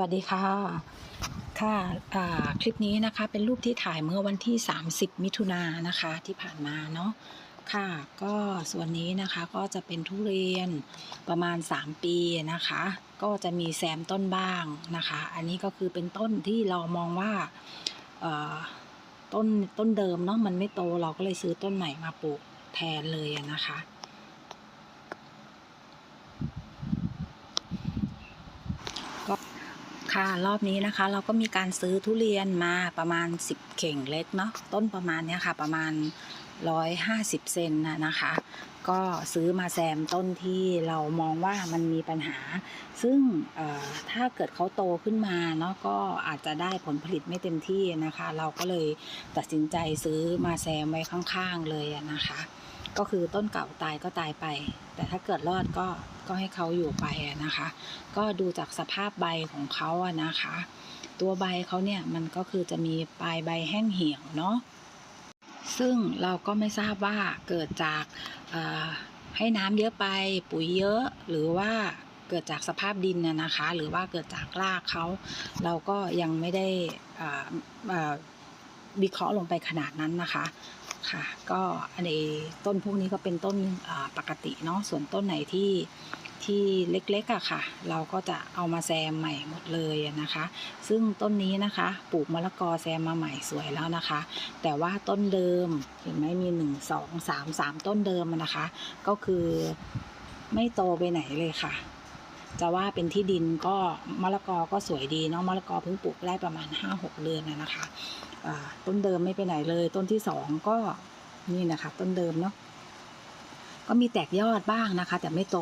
วัสดีค่ะ ค่ะคลิปนี้นะคะเป็นรูปที่ถ่ายเมื่อวันที่ 30 มิถุนายนนะคะที่ผ่านมาเนาะ ค่ะ ก็ส่วนนี้นะคะก็จะเป็นทุเรียนประมาณ 3 ปีนะคะ ก็จะมีแซมต้นบ้างนะคะ อันนี้ก็คือเป็นต้นที่เรามองว่าต้นต้นเดิมเนาะมันไม่โตเราก็เลยซื้อต้นใหม่มาปลูกแทนเลยนะคะ ค่ะ รอบนี้นะคะ เราก็มีการซื้อทุเรียนมาประมาณ 10 เข่งเล็กเนาะต้นประมาณเนี้ยค่ะ ประมาณ 150 เซนนะนะคะ ก็ซื้อมาแซมต้นที่เรามองว่ามันมีปัญหา ซึ่งถ้าเกิดเขาโตขึ้นมาเนาะก็อาจจะได้ผลผลิตไม่เต็มที่นะคะ เราก็เลยตัดสินใจซื้อมาแซมไว้ข้างๆเลยนะคะ ก็คือต้นเก่าตายก็ตายไป แต่ถ้าเกิดรอดก็ก็ให้เขาอยู่ไปนะคะ ก็ดูจากสภาพใบของเขาอะนะคะ ตัวใบเขาเนี่ยมันก็คือจะมีปลายใบแห้งเหี่ยวเนาะซึ่งเราก็ไม่ทราบว่าเกิดจากให้น้ำเยอะไปปุ๋ยเยอะหรือว่าเกิดจากสภาพดินนะนะคะ หรือว่าเกิดจากรากเขาเราก็ยังไม่ได้อ่าอ่าวิเคราะห์ลงไปขนาดนั้นนะคะ ค่ะ ก็อันนี้ต้นพวกนี้ก็เป็นต้นปกติเนาะส่วนต้นไหนที่ที่เล็กๆอะค่ะ เราก็จะเอามาแซมใหม่หมดเลยนะคะ ซึ่งต้นนี้นะคะปลูกมะละกอแซมมาใหม่สวยแล้วนะคะ แต่ว่าต้นเดิมเห็นไหมมีหนึ่งสองสามสามต้นเดิมนะคะ ก็คือไม่โตไปไหนเลยค่ะ จะว่าเป็นที่ดินก็มะละกอก็สวยดีเนาะมะละกอเพิ่งปลูกได้ประมาณห้าหกเดือนนะนะคะต้นเดิมไม่ไปไหนเลย ต้นที่สองก็นี่นะคะ ต้นเดิมเนาะก็มีแตกยอดบ้างนะคะ แต่ไม่โต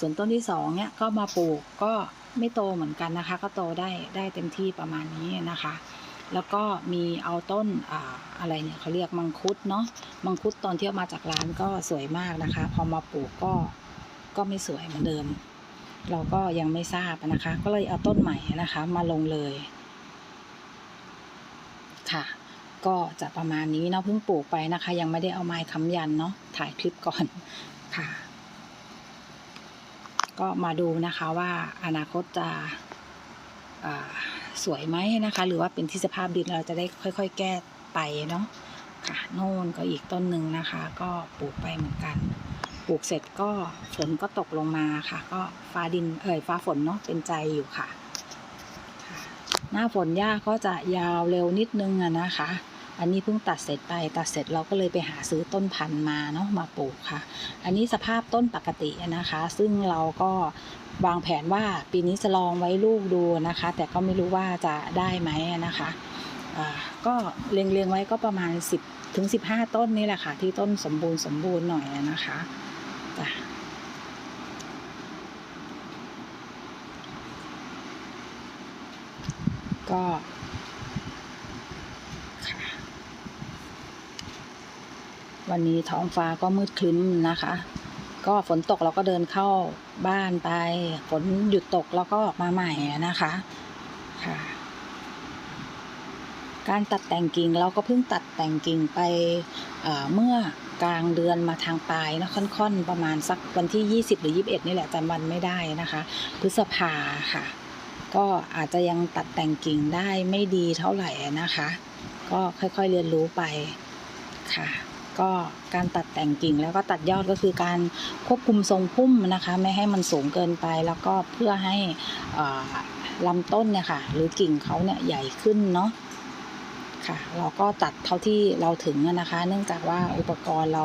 ส่วนต้นที่สองเนี่ยก็มาปลูกก็ไม่โตเหมือนกันนะคะ ก็โตได้ได้เต็มที่ประมาณนี้นะคะ แล้วก็มีเอาต้นออะไรเนี่ยเขาเรียกมังคุดเนาะมังคุดตอนที่เอามาจากร้านก็สวยมากนะคะ พอมาปลูกก็ก็ไม่สวยเหมือนเดิม เราก็ยังไม่ทราบนะคะ ก็เลยเอาต้นใหม่นะคะ มาลงเลย ค่ะ ก็จะประมาณนี้เนาะเพิ่งปลูกไปนะคะ ยังไม่ได้เอาไม้ค้ำยันเนาะถ่ายคลิปก่อนค่ะ ก็มาดูนะคะว่าอนาคตจะสวยไหมนะคะ หรือว่าเป็นที่สภาพดินเราจะได้ค่อย ๆ แก้ไปเนาะค่ะโน่นก็อีกต้นหนึ่งนะคะ ก็ปลูกไปเหมือนกัน ปลูกเสร็จก็ฝนก็ตกลงมาค่ะ ก็ฟ้าดินเอ่ยฟ้าฝนเนาะเป็นใจอยู่ค่ะ หน้าฝนหญ้าก็จะยาวเร็วนิดนึงอะนะคะ อันนี้เพิ่งตัดเสร็จไปตัดเสร็จเราก็เลยไปหาซื้อต้นพันธุ์มาเนาะมาปลูกค่ะ อันนี้สภาพต้นปกตินะคะ ซึ่งเราก็วางแผนว่าปีนี้จะลองไว้ลูกดูนะคะ แต่ก็ไม่รู้ว่าจะได้ไหมนะคะก็เรียงๆไว้ก็ประมาณ 10ถึง15 ต้นนี่แหละค่ะ ที่ต้นสมบูรณ์สมบูรณ์หน่อยนะคะ จ้ะก็วันนี้ท้องฟ้าก็มืดครึ้มนะคะ ก็ฝนตกเราก็เดินเข้าบ้านไป ฝนหยุดตกเราก็ออกมาใหม่นะคะ ค่ะ การตัดแต่งกิ่งเราก็เพิ่งตัดแต่งกิ่งไปเมื่อกลางเดือนมาทางปลายนะค่อนๆ ประมาณสักวันที่ 20 หรือ 21 นี่แหละจำวันไม่ได้นะคะ พฤษภาค่ะ ก็อาจจะยังตัดแต่งกิ่งได้ไม่ดีเท่าไหร่นะคะ ก็ค่อยๆเรียนรู้ไปค่ะ ก็การตัดแต่งกิ่งแล้วก็ตัดยอดก็คือการควบคุมทรงพุ่มนะคะ ไม่ให้มันสูงเกินไปแล้วก็เพื่อให้ลำต้นเนี่ยค่ะ หรือกิ่งเขาเนี่ยใหญ่ขึ้นเนาะ ค่ะ เราก็ตัดเท่าที่เราถึงนะคะ เนื่องจากว่าอุปกรณ์เรา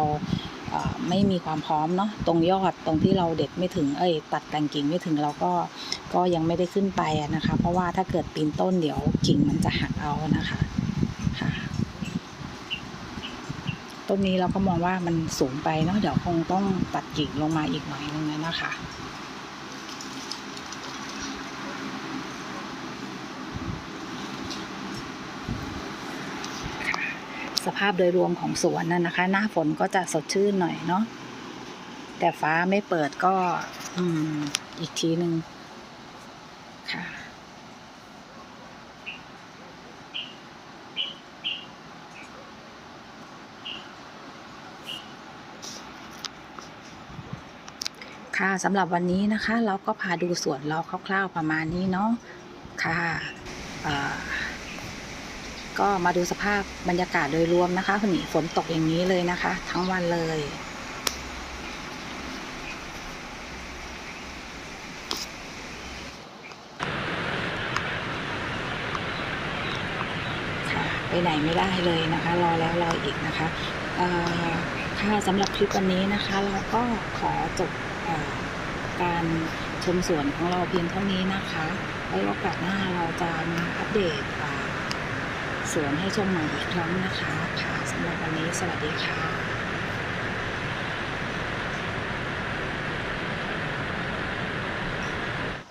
ไม่มีความพร้อมเนาะตรงยอดตรงที่เราเด็ดไม่ถึงเอ้ย ตัดแต่งกิ่งไม่ถึงเราก็ก็ยังไม่ได้ขึ้นไปนะคะ เพราะว่าถ้าเกิดปีนต้นเดี๋ยวกิ่งมันจะหักเอานะคะค่ะต้นนี้เราก็มองว่ามันสูงไปเนาะเดี๋ยวคงต้องตัดกิ่งลงมาอีกหน่อยนึงนะคะคะ สภาพโดยรวมของสวนน่ะนะคะ หน้าฝนก็จะสดชื่นหน่อยเนาะแต่ฟ้าไม่เปิดก็อืมอีกทีหนึ่งค่ะค่ะสำหรับวันนี้นะคะ เราก็พาดูสวนเราคร่าวๆประมาณนี้เนาะค่ะ ก็มาดูสภาพบรรยากาศโดยรวมนะคะคุณหนีฝนตกอย่างนี้เลยนะคะ ทั้งวันเลยค่ะไปไหนไม่ได้เลยนะคะ รอแล้วรออีกนะคะเอ่อค่ะสำหรับคลิปวันนี้นะคะ เราก็ขอจบอการชมสวนของเราเพียงเท่านี้นะคะไว้โอกาสหน้าเราจะมาอัปเดต สวนให้ชมใหม่อีกครั้งนะคะค่ะสำหรับวันนี้สวัสดีค่ะ